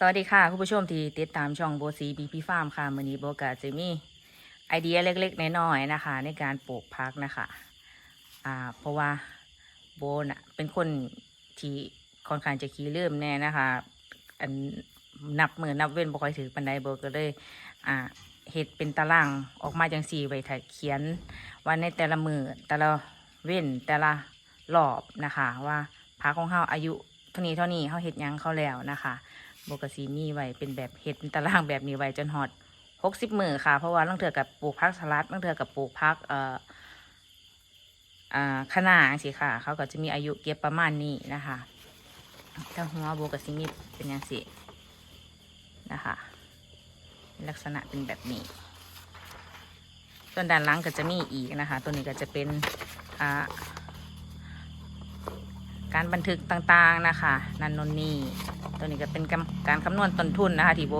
สวัสดีค่ะ คุณผู้ชมที่ติดตามช่องโบซีบีพีฟาร์มค่ะมือนี้โบกาจะมีไอเดียเล็กๆน้อยๆนะคะ ในการปลูกพักนะคะอ่าเพราะว่าโบน่ะเป็นคนที่ค่อนข้างจะขี้ลืมแน่นะคะอันนับมือนับเว้นบ่ค่อยถือปันไดโบก็เลยอ่าเฮ็ดเป็นตารางออกมาจังสี่ไว้ถ้าเขียนว่าในแต่ละมือแต่ละเว้นแต่ละรอบนะคะ ว่าพักของเฮาอายุเท่านี้เท่านี้เฮาเฮ็ดยังเขาแล้วนะคะ โบกสีมีไว้เป็นแบบเห็ดเป็นตารางแบบนี้ไว้จนฮอดหกสิบมือค่ะ เพราะว่าต้องเถือกับปลูกพักสลัดต้องเถือกับปลูกพักเอ่ออ่าขนาดสิค่ะ เขาก็จะมีอายุเก็บประมาณนี้นะคะถ้าหัวโบกสีมีเป็นอย่างสินะคะ ลักษณะเป็นแบบนี้ส่วนด้านหลังก็จะมีอีกนะคะ ตัวนี้ก็จะเป็นอ่า การบันทึกต่างๆนะคะนันนนนี่ตัวนี้ก็เป็นการคำนวณต้นทุนนะคะที่โบ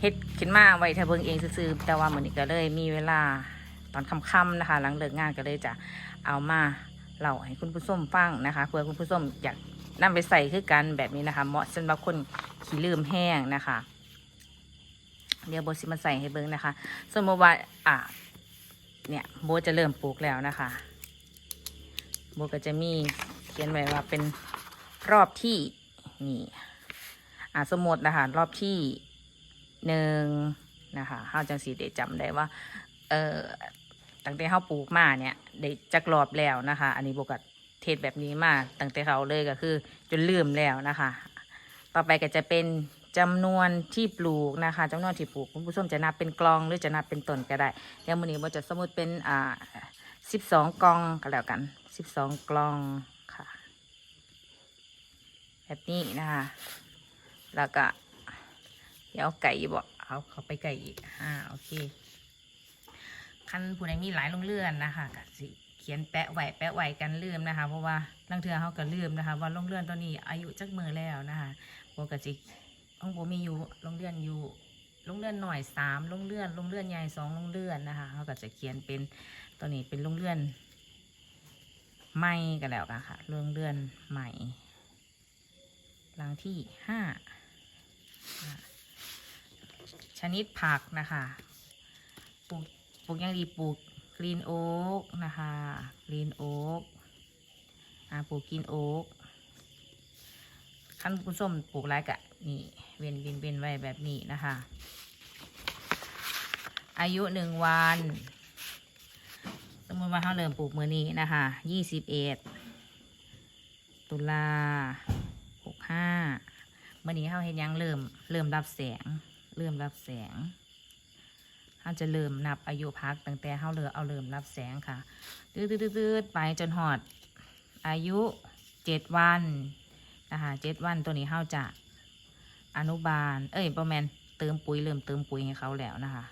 เฮ็ดขึ้นมาไว้ถ้าเบิ่งเองซื่อแต่ว่าเหมือนนี้ก็เลยมีเวลาตอนค่ำๆนะคะ หลังเลิกงานก็เลยจะเอามาเล่าให้คุณผู้ชมฟังนะคะเพื่อคุณผู้ชมอยากนำไปใส่คือกันแบบนี้นะคะ เหมาะสำหรับคนขี้ลืมแห้งนะคะ เดี๋ยวโบสิมาใส่ให้เบิ่งนะคะ สมมติว่าอะเนี่ยโบจะเริ่มปลูกแล้วนะคะ โบก็จะมี เขียนไว้ว่าเป็นรอบที่นี่อ่าสมมตินะคะรอบที่หนึ่งนะคะเฮาจังสีได้จำได้ว่า เออตั้งแต่เฮาปลูกมาเนี่ยได้จักรอบแล้วนะคะ อันนี้โบก็เทศแบบนี้มาตั้งแต่เขาเลยก็คือ จนลืมแล้วนะคะ ต่อไปก็จะเป็นจำนวนที่ปลูกนะคะจำนวนที่ปลูกคุณผู้ชมจะนับเป็นกลองหรือจะนับเป็นต้นก็ได้เดี๋ยวมื้อนี้โบจะสมมติเป็นอ่าสิบสองกลองก็แล้วกันสิบสองกลอง แบบนี้นะคะ แล้วก็เดี๋ยวไก่บอกเอาเขาไปไก่อีกอ่าโอเคคันผู้ใดมีหลายโรงเรือนนะคะก็สิเขียนแปะไหวแปะไหวกันลืมนะคะ เพราะว่าลังเทือเขาก็ลืมนะคะ ว่าโรงเรือนตัวนี้อายุจักมือแล้วนะคะปกติของผมมีอยู่โรงเรือนอยู่โรงเรือนหน่อยสามโรงเรือนโรงเรือนใหญ่สองโรงเรือนนะคะเขาก็จะเขียนเป็นตัวนี้เป็นโรงเรือนใหม่กันแล้วกันค่ะโรงเรือนใหม่ หลังที่ห้าชนิดผักนะคะปลูกปลูกยังดีปลูกกรีนโอ๊กนะคะกรีนโอ๊กปลูกกรีนโอ๊กขั้นคุณส้มปลูกไรกะนี่เว้นเว้นเว้นไว้แบบนี้นะคะ อายุหนึ่งวันสมมติว่าเขาเริ่มปลูกมือนี้นะคะยี่สิบเอ็ดตุลา ห้าเมื่อนี้เขาเห็นยังเริ่มเริ่มรับแสง เริ่มรับแสงเขาจะเริ่มนับอายุพักตั้งแต่เขาเริ่มเอาเริ่มรับแสงค่ะตืดๆไปจนหอด อายุเจ็ดวันนะคะเจ็ดวันตัวนี้เขาจะอนุบาล เอ้ยประมาณเติมปุ๋ยเริ่มเติมปุ๋ยให้เขาแล้วนะคะ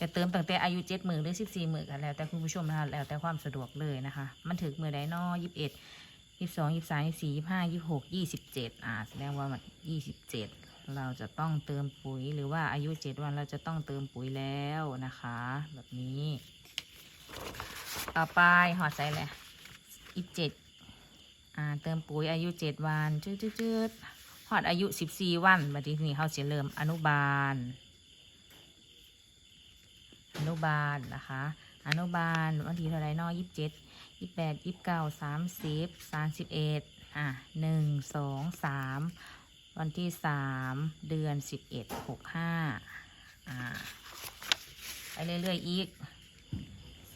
จะเติมตั้งแต่อายุเจ็ดมือหรือสิบสี่มือกันแล้วแต่คุณผู้ชมนะคะแล้วแต่ความสะดวกเลยนะคะ มันถึงมือใดนอยี่สิบเอ็ด ยี่สิบสองยี่สิบสามยี่สี่ยี่ห้ายี่หกยี่สิบเจ็ดอ่าแสดงว่ามันยี่สิบเจ็ดเราจะต้องเติมปุ๋ยหรือว่าอายุเจ็ดวันเราจะต้องเติมปุ๋ยแล้วนะคะ แบบนี้ ต่อไปหอดใส่เลยอีเจ็ดอ่าเติมปุ๋ยอายุเจ็ดวันจืดจืดจืดหอดอายุสิบสี่วันบัดนี้เขาจะเริ่มอนุบาล นุบาลนะคะ อนุบาลวันที่เท่าไรเนอยี่สิบเจ็ดยี่แปดยี่เก้าสามสิบสามสิบเอ็ดอะหนึ่งสองสามวันที่สามเดือนสิบเอ็ดหกห้าอ่าไปเรื่อยๆอีก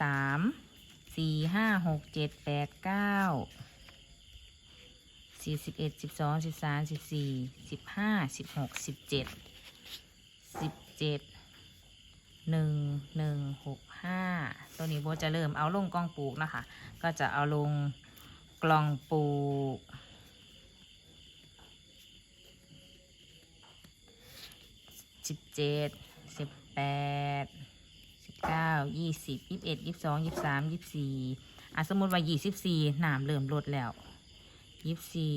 สามสี่ห้าหกเจ็ดแปดเก้าสี่สิบเอ็ดสิบสองสิบสามสิบสี่สิบห้าสิบหกสิบเจ็ดสิบเจ็ด หนึ่งหนึ่งหกห้าตัวนี้โบจะเริ่มเอาลงกล่องปลูกนะคะ ก็จะเอาลงกล่องปลูก สิบเจ็ด สิบแปด สิบเก้า ยี่สิบยี่สิบเอ็ดยี่สิบสองยี่สิบสามยี่สิบสี่อะสมมติว่ายี่สิบสี่น้ำเริ่มลดแล้วยี่สิบสี่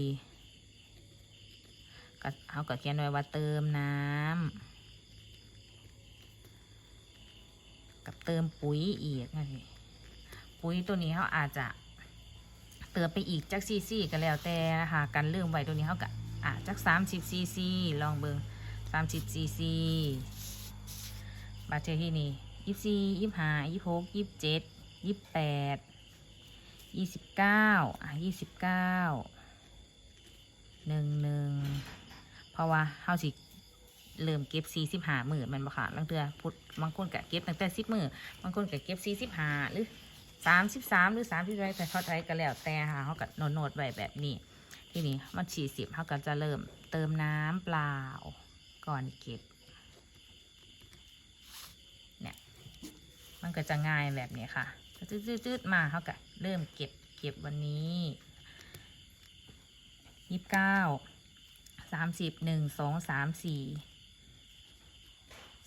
ก็เอาก็เขียนไว้ว่าเติมน้ำ กับเติมปุ๋ยอีกนะพี่ปุ๋ยตัวนี้เขาอาจจะเติมไปอีกจักซีซีก็แล้วแต่นะคะกันลืมไว้ตัวนี้เขาก็อะจัก30ซีซีลองเบิง30ซีซีบาเทอที่นี่ยี่สี่ยี่ห้ายี่หกยี่เจ็ดยี่แปดยี่สิบเก้าอะยี่สิบเก้าหนึ่งหนึ่งเพราะว่าเฮาสิ เริ่มเก็บสี่สิบห้าหมือแมันบ่ค่ะลังเทือพุดบางคนก็เก็บตั้งแต่สิบหมือบางคนก็เก็บสี่สิบห้าหรือสามสิบสามหรือสามสิบไรแต่เขาใช้ก็แล้วแต่ค่ะเขาก็โนดโนดไว้แบบนี้ ทีนี้มันฉีดสิบเขาก็จะเริ่มเติมน้ำเปล่าก่อนเก็บเนี่ยมันก็จะง่ายแบบนี้ค่ะจืดๆมาเขาก็เริ่มเก็บเก็บวันนี้ยี่สิบเก้าสามสิบหนึ่งสองสามสี่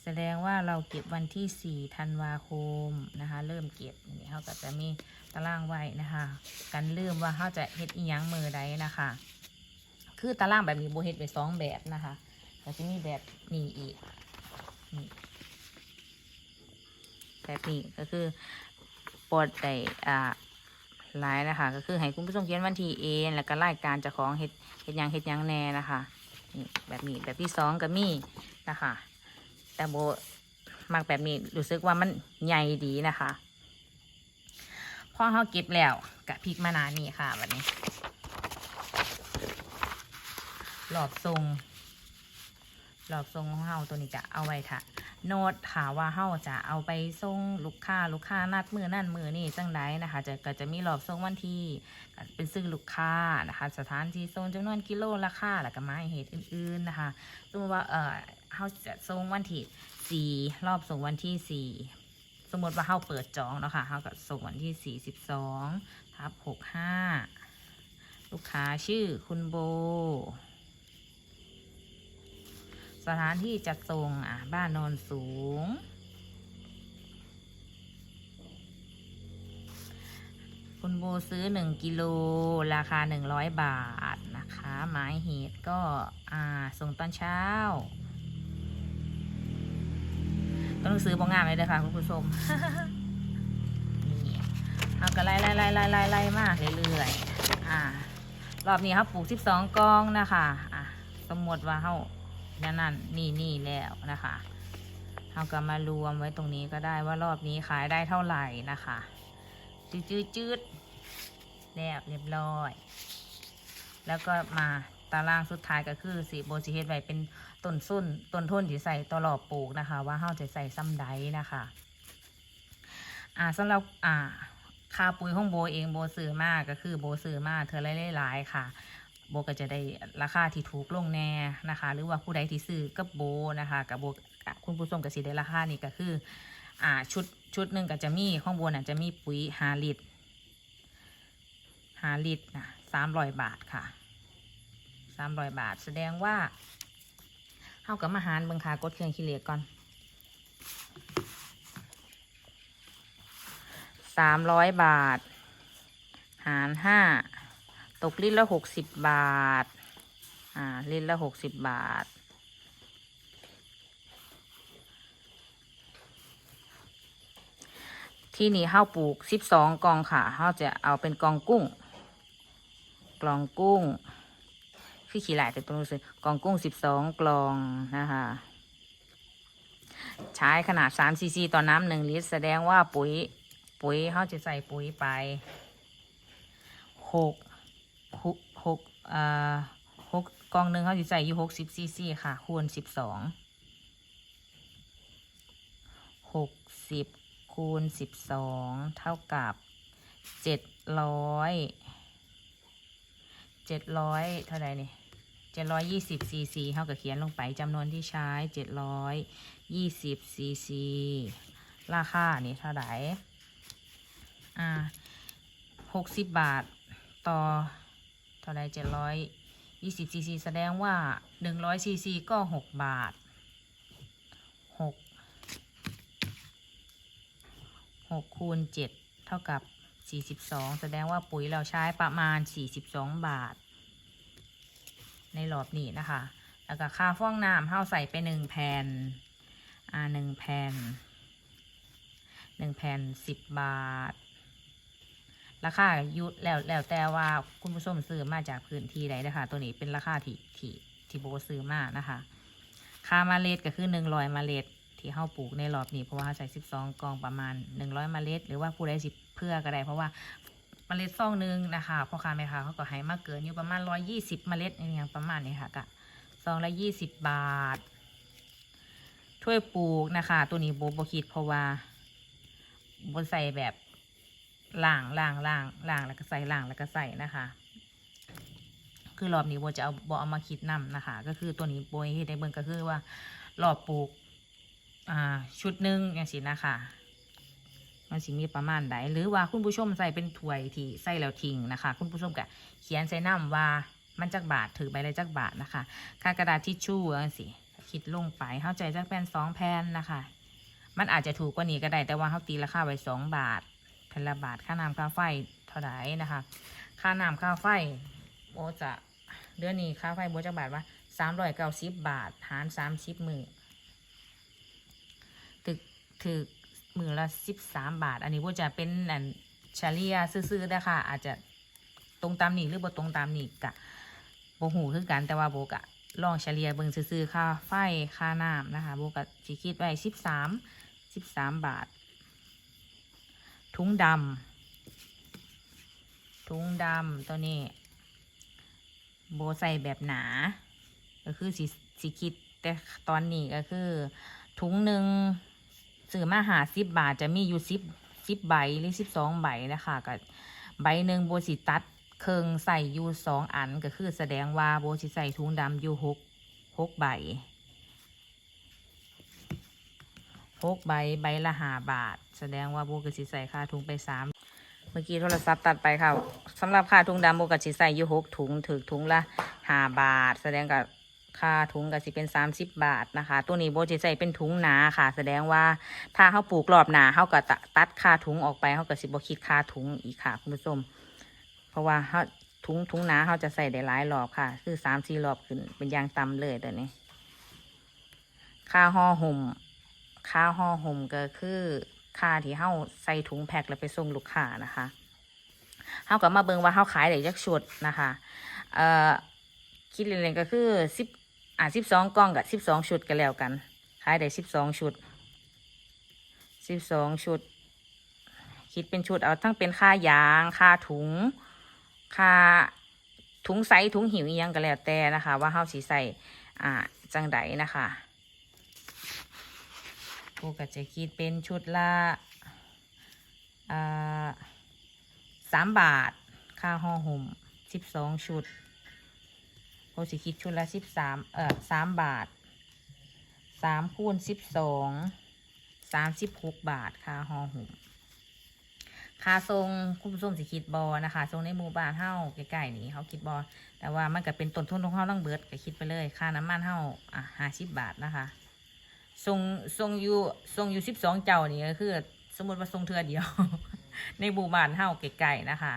สดงว่าเราเก็บวันที่สี่ธันวาคมนะคะ เริ่มเก็บนี่เขาก็จะมีตารางไว้นะคะ กันลืมว่าเขาจะเฮ็ดอีหยังมือใดนะคะ คือตารางแบบนี้โบเฮ็ดไปสองแบบนะคะก็จะมีแบบนี้อีกนี่แบบนี้ก็คือปลดได้อ่าหลายนะคะ ก็คือให้คุณผู้ชมเขียนวันที่เองแล้วก็รายการจะของเฮ็ดเฮ็ดหยังเฮ็ดหยังแน่นะคะนี่แบบนี้แบบที่สองก็มีนะคะ แต่โบมักแบบนี้รู้สึกว่ามันใหญ่ดีนะคะพอเขาเก็บแล้วกะพริกมะนาวนี่ค่ะแบบนี้ หลอดทรงหลอดทรงของเฮาตัวนี้จะเอาไว้ค่ะ โน้ตค่ะว่าเฮาจะเอาไปส่งลูกค้าลูกค้านัดมือนั่นมือนี่จังไดนะคะ จะก็จะมีหลอดทรงวันที่เป็นซื้อลูกค้านะคะ สถานที่ส่งจำนวนกิโลราคาแล้วก็หมายเหตุอื่นๆนะคะสมมติว่าเออ เฮาจะส่งวันที่สี่รอบส่งวันที่สี่สมมติว่าเฮาเปิดจองเนาะค่ะเฮาก็ส่งวันที่สี่สิบสองทับหกห้าลูกค้าชื่อคุณโบ สถานที่จัดส่งอะบ้านโนนสูง คุณโบซื้อหนึ่งกิโลราคาหนึ่งร้อยบาทนะคะหมายเหตุก็อ่าส่งตอนเช้า ต้องซื้อบองงามเลยเด้อค่ะคุณผู้ชมนี่เอาก็ไล่ไล่ไล่ไล่ไล่ไล่มากเรื่อยๆอ่ารอบนี้เขาปลูกสิบสองกองนะคะอะสมมติว่าเขานั่นนั่นนี่นี่แล้วนะคะเราก็มารวมไว้ตรงนี้ก็ได้ว่ารอบนี้ขายได้เท่าไหร่นะคะจืดจืดจืดแล้วเรียบร้อย แล้วก็มา ตารางสุดท้ายก็คือสีโบสิเฮ็ดไว้เป็นต้นส้นต้นทุนที่ใส่ตลอดปลูกนะคะ ว่าเฮาจะใส่ซ้ำใดนะคะอ่าสำหรับอ่าค่าปุ๋ยของโบเองโบซื้อมากก็คือโบซื้อมากเธอหลายๆค่ะ โบก็จะได้ราคาที่ถูกลงแน่นะคะ หรือว่าผู้ใดที่ซื้อกับโบนะคะกับโบคุณผู้ชมก็สิได้ราคานี่ก็คืออ่าชุดชุดหนึ่งก็จะมีข้างบนอะจะมีปุ๋ยหาลิตรหาลิตรนะสามร้อยบาทค่ะ สามร้อยบาท แสดงว่าเท่ากับมาหารเบิงคากดเครื่องคิเลขก่อนสามร้อยบาท หารห้าตกลิตรละหกสิบบาท อ่า ลิตรละหกสิบบาทที่นี่ข้าวปลูกสิบสองกองค่ะข้าจะเอาเป็นกองกุ้ง กลองกุ้ง คือขี่หลายแต่ตัวนู้นกองกุ้งสิบสองกล่องนะคะใช้ขนาดสามซีซีต่อน้ำหนึ่งลิตร แสดงว่าปุ๋ย ปุ๋ยเขาจะใส่ปุ๋ยไปหกหกหกเอ่อหกกล่องหนึ่งเขาจะใส่อยู่หกสิบซีซีค่ะ คูณสิบสองหกสิบคูณสิบสองเท่ากับเจ็ดร้อยเจ็ดร้อยเท่าไหร่นี่ เจ็ดร้อยยี่สิบซีซีเขาก็เขียนลงไปจำนวนที่ใช้เจ็ดร้อยยี่สิบซีซีราคานี่เท่าไหร่อ่าหกสิบบาทต่อเท่าไรเจ็ดร้อยยี่สิบซีซีแสดงว่าหนึ่งร้อยซีซีก็หกบาทหกหกคูณเจ็ดเท่ากับสี่สิบสองแสดงว่าปุ๋ยเราใช้ประมาณสี่สิบสองบาท ในรอบนี้นะคะ แล้วก็ค่าฟองน้ำเท่าใส่ไปหนึ่งแผ่น อ่าหนึ่งแผ่นหนึ่งแผ่นสิบบาท ราคายุแล้วแล้วแต่ว่าคุณผู้ชมซื้อมาจากพื้นที่ใดนะคะ ตัวนี้เป็นราคาที่ที่ที่โบซื้อมานะคะ ค่ามาเล็ดก็คือหนึ่งร้อยมาเล็ดที่เฮาปลูกในรอบนี้เพราะว่าใส่สิบสองกองประมาณหนึ่งร้อยเมล็ด หรือว่าผู้ใดสิเพื่อก็ได้เพราะว่า เมล็ดซองหนึงนะคะพ่อค้าแม่ค้าเขาก็ให้มาเกินอยู่ประมาณร้อยยี่สิบเมล็ดอย่างประมาณนี้ค่ะก็ซองละยี่สิบบาท ถ้วยปลูกนะคะ ตัวนี้โบโบคิดเพราะว่าโบใส่แบบล่างล่างล่างล่างแล้วก็ใส่ล่างแล้วก็ใส่นะคะ คือรอบนี้โบจะเอาโบเอามาคิดนํนะคะ ก็คือตัวนี้โบเฮ็ดในเบิ่งก็คือว่ารอบปลูก อ่า ชุดหนึ่งอย่างสินะคะ มันสิมีประมาณใดหรือว่าคุณผู้ชมใส่เป็นถ้วยที่ใส่แล้วทิ้งนะคะ คุณผู้ชมก็เขียนใส่น้ำว่ามันจักบาทถือใบละจักบาทนะคะค่ากระดาษทิชชู่จังสิคิดลงไปเข้าใจจักแผ่นสองแผ่นนะคะ มันอาจจะถูกกว่านี้ก็ได้แต่ว่าเขาตีราคาไว้สองบาทแผ่นละบาทค่าน้ำค่าไฟเท่าไหร่นะคะ ค่าน้ำค่าไฟโบจะเดือนนี้ค่าไฟโบจักบาทว่าสามร้อยเก้าสิบบาทหารสามสิบมือถึกถึก มือละสิบสามบาท อันนี้ว่าจะเป็นอันเฉลี่ยซื้อๆนะคะอาจจะตรงตามนี้หรือบ่ตรงตามนี้กะโบหูคือกันแต่ว่าโบกะลองเฉลี่ยเบิ่งซื้อๆค่าไฟค่าน้ำนะคะโบกะสิคิดไว้สิบสามสิบสามบาท ถุงดำถุงดำตัวนี้โบใส่แบบหนา ก็คือสิสิคิดแต่ตอนนี้ก็คือถุงหนึ่ง ซื้อมาหาสิบบาทจะมีอยู่สิบสิบใบหรือสิบสองใบนะคะก็ใบหนึ่งโบสิตัดเคิงใส่อยู่สองอันก็คือแสดงว่าโบสิใส่ถุงดำอยู่หกหกใบหกใบใบละหาบาท แสดงว่าโบก็สิใส่ค่าถุงไปสามเมื่อกี้โทรศัพท์ตัดไปค่ะสำหรับค่าถุงดำโบก็สิใส่อยู่หกถุงถึงถุงละหาบาท แสดงกับ ค่าถุงก็สิเป็น 30 บาทนะคะ ตัวนี้โบจะใส่เป็นถุงหนาค่ะ แสดงว่าถ้าเขาปลูกรอบหนาเขาก็ตัดค่าถุงออกไปเขาก็สิบคิดค่าถุงอีกค่ะคุณผู้ชม เพราะว่าเขาถุงถุงหนาเขาจะใส่ได้หลายรอบค่ะ คือสามสี่รอบขึ้นเป็นยางต่ำเลยตัวนี้ ค่าห่อห่มค่าห่อห่มก็คือค่าที่เขาใส่ถุงแพ็คแล้วไปส่งลูกค้านะคะเขาก็มาเบิ่งว่าเขาขายได้จักชุดนะคะ เอ่อคิดเล่นๆก็คือสิบ อ่าสิบสองกล่องกับสิบสองชุดกันแล้วกันขายได้สิบสองชุดสิบสองชุด คิดเป็นชุดเอาทั้งเป็นค่ายางค่าถุงค่าถุงใสถุงหิวอิหยังก็แล้วแต่นะคะ ว่าเฮาสีใส่อ่าจังไดนะคะกูก็จะคิดเป็นชุดละอ่าสามบาท ค่าห่อห่มสิบสองชุด โอสิคิดชุดละสิบสามเอ่อสามบาทสามคูณสิบสองสามสิบหกบาทค่าห่อหุ่มค่าทรงคุณผู้มสิคิดบอนะคะทรงในหมู่บ้านเฮ้าใกล้ๆนี้เขาคิดบอแต่ว่ามันก็เป็นต้นทุนของเฮ้าต้องเบิดก็คิดไปเลยค่าน้ำมันเฮ้าอะห้าสิบบาทนะคะทรงทรงอยู่ทรงอยู่สิบสองเจ้านี่ก็คือ สมมติว่าทรงเทือเดียว ในหมู่บ้านเฮ้าใกล้ๆนะคะ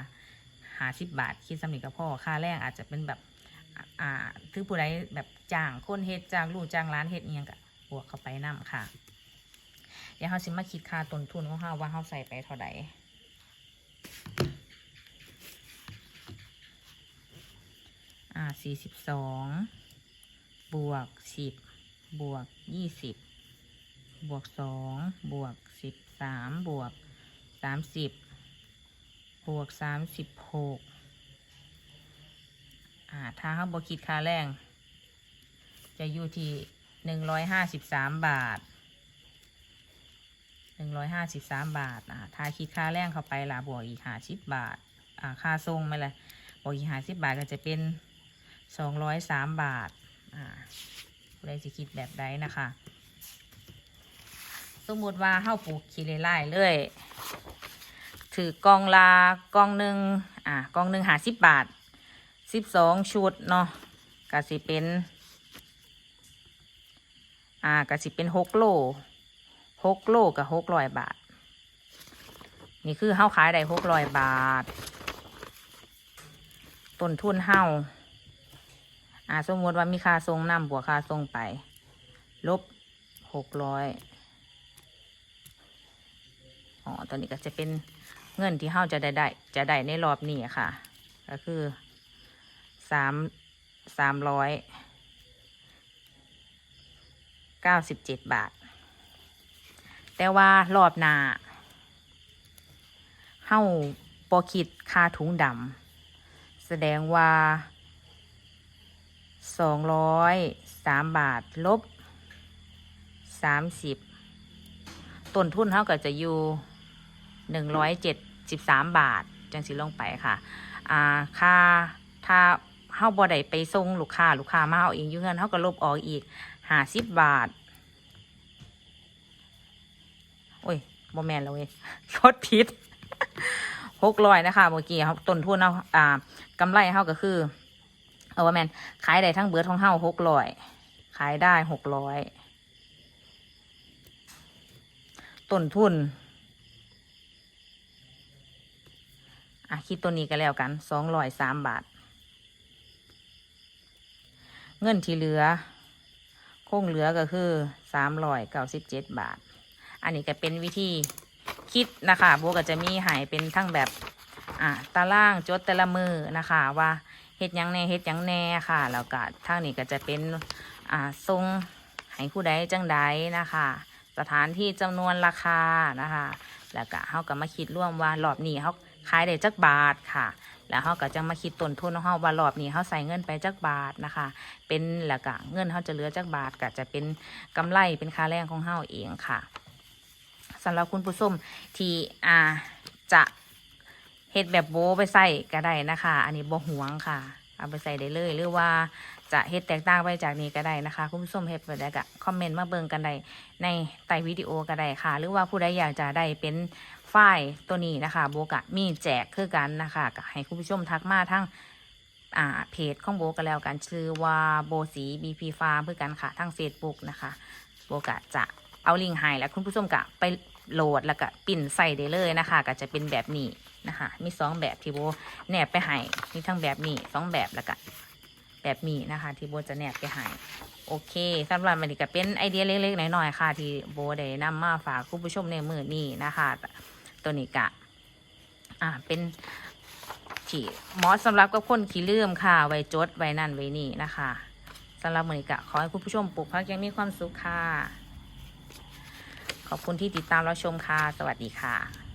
ห้าสิบบาทคิดสำนึกกับพ่อค่าแรงอาจจะเป็นแบบ อ่าถือผู้ใดแบบจ้างคนเฮ็ดจ้างลูกจ้างร้านเฮ็ดเอียงกะบวกเข้าไปนํค่ะ เดี๋ยวเฮาสิมาคิดค่าต้นทุนของเฮาว่าเฮาใส่ไปเท่าใดอ่าสี่สิบสองบวกสิบบวกยี่สิบบวกสองบวกสิบสามบวกสามสิบบวกสามสิบหก อ่าถ้าเขาบคิดค่าแรง จะอยู่ที่หนึ่งร้อยห้าสิบสามบาทหนึ่งร้อยห้าสิบสามบาทอ่าถ้าคิดค่าแรงเข้าไปละบวกอีกห้าสิบบาทอ่าค่าทรงไหมล่ะบวกอีกห้าสิบบาทก็จะเป็นสองร้อยสามบาทอ่าผู้ใดจะคิดแบบใดนะคะ สมมติว่าเฮาปลูกขี้ไล่ๆเลยถือกองลากองหนึ่งอ่ากองหนึ่งหาสิบบาท สิบสองชุดเนาะก็สิเป็นอ่าก็สิเป็นหกโลหกโลกับหกร้อยบาท นี่คือเฮาขายได้หกร้อยบาท ต้นทุนเฮาอ่าสมมติว่ามีค่าทรงนำบวกค่าทรงไป ลบหกร้อยอ๋อตอนนี้ก็จะเป็นเงินที่เฮาจะได้ได้จะได้ในรอบนี้ค่ะ ก็คือ สามสามร้อยเก้าสิบเจ็ดบาท แต่ว่ารอบหน้าเฮาปอคิดค่าถุงดำแสดงว่าสองร้อยสามบาทลบสามสิบต้นทุนเท่ากับจะอยู่หนึ่งร้อยเจ็ดสิบสามบาท จังสิลงไปค่ะ อ่า ค่า ถ้า เฮาบ่ได้ไปส่งลูกค้าลูกค้ามาเอาเองอยู่เงินเฮาก็ลบออกอีกห้าสิบบาท โอ้ยบ่แมนแล้วเว้ยลดผิดหกร้อยนะคะเมื่อกี้ครับต้นทุนเอาอ่ากำไรเฮาก็คือ เอาว่าแมนขายได้ทั้งเบิดของเฮาหกร้อยขายได้หกร้อยต้นทุนอะคิดตัวนี้ก็แล้วกันสองร้อยสามบาท เงินที่เหลือ คงเหลือก็คือสามร้อยเก้าสิบเจ็ดบาท อันนี้ก็เป็นวิธีคิดนะคะโบก็จะมีใหายเป็นทั้งแบบอะตารางจดแต่ละมือนะคะว่าเฮ็ดยังแน่เฮ็ดยังแน่ค่ะแล้วก็ทางนี้ก็จะเป็นอ่าทรงให้ผู้ใดจังใดนะคะ สถานที่จำนวนราคานะคะ แล้วก็เฮาก็มาคิดร่วมว่ารอบนี้เฮาขายได้จักบาทค่ะ แล้วเฮาก็จะมาคิดต้นทุนของเฮาว่ารอบนี้เฮาใส่เงินไปจักบาทนะคะ เป็นแล้วก็เงินเฮาจะเหลือจักบาทก็จะเป็นกำไรเป็นค่าแรงของเฮาเองค่ะสำหรับคุณผู้ชมที่อ่าจะเฮ็ดแบบโบไปใส่ก็ได้นะคะ อันนี้บ่หวงค่ะ เอาไปใส่ได้เลย หรือว่าจะเฮ็ดแตกต่างไปจากนี้ก็ได้นะคะ คุณผู้ชมเฮ็ดไปได้ก็คอมเมนต์มาเบิ่งกันได้ในใต้วิดีโอก็ได้ค่ะ หรือว่าผู้ใดอยากจะได้เป็น ไฟล์ตัวนี้นะคะโบกะมีแจกคือกันนะคะก็ให้คุณผู้ชมทักมาทั้งอ่าเพจของโบก็แล้วกันชื่อว่าโบสีบีพีฟาร์มเพื่อกันค่ะทั้ง Facebook นะคะโบกะจะเอาลิงก์ให้แล้วคุณผู้ชมกะไปโหลดแล้วก็ปิ่นใส่ได้เลยนะคะ ก็จะเป็นแบบนี้นะคะ มีสองแบบที่โบแนบไปให้มีทั้งแบบนี้สองแบบแล้วก็แบบนี้นะคะ ที่โบจะแนบไปให้โอเคสำหรับมันนี้ก็เป็นไอเดียเล็กๆน้อยๆค่ะ ที่โบได้นำมาฝากคุณผู้ชมในมือนี้นะคะ ตัวนี้กะ อ่า เป็นที่เหมาะสำหรับกับคนขี้ลืมค่ะ ไว้จด ไว้นั่นไว้นี่นะคะสำหรับมือนี้กะ ขอให้คุณผู้ชมปลูกพักยังมีความสุขค่ะ ขอบคุณที่ติดตามรับชมค่ะ สวัสดีค่ะ